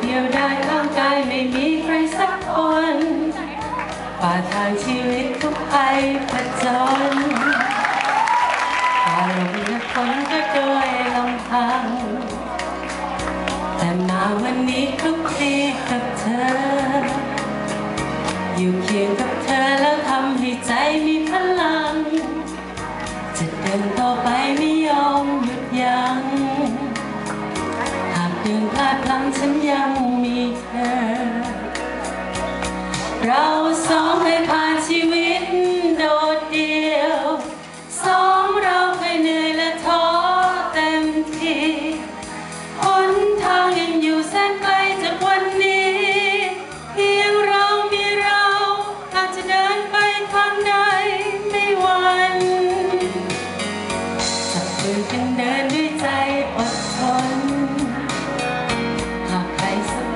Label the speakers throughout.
Speaker 1: เดียวได้ข้างกายไม่มีใครสักคนป่าทางชีวิตทุกไปผจญป่าลมและฝนก็โดยลำพัง แต่มาวันนี้ทุกทีกับเธอ อยู่เคียงกับเธอแล้วทำให้ใจมีพลัง จะเดินต่อไป ฉันยังมีเธอเราสอง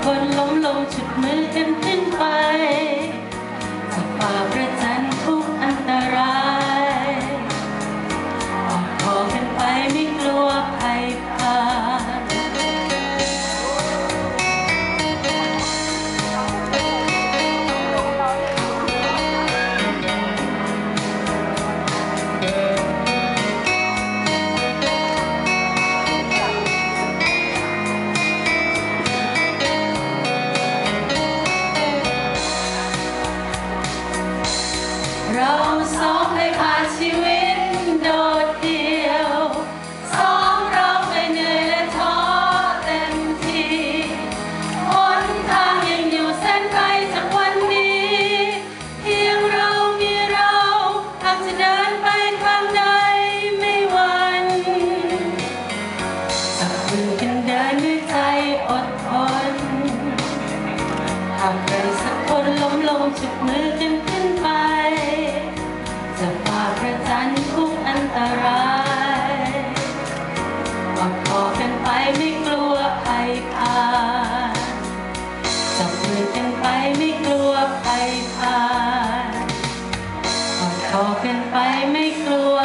Speaker 1: คนล้มลงจุดมือเกันขึ้นไป Rome song they pass you in. ักคนล้มลงจุดมือกันขึ้นไป จะฝ่าประจันทุกอันตรายกอดคอกันไปไม่กลัวภัยพานจับมือกันไปไม่กลัวภัยพานกอดคอกันไปไม่กลัว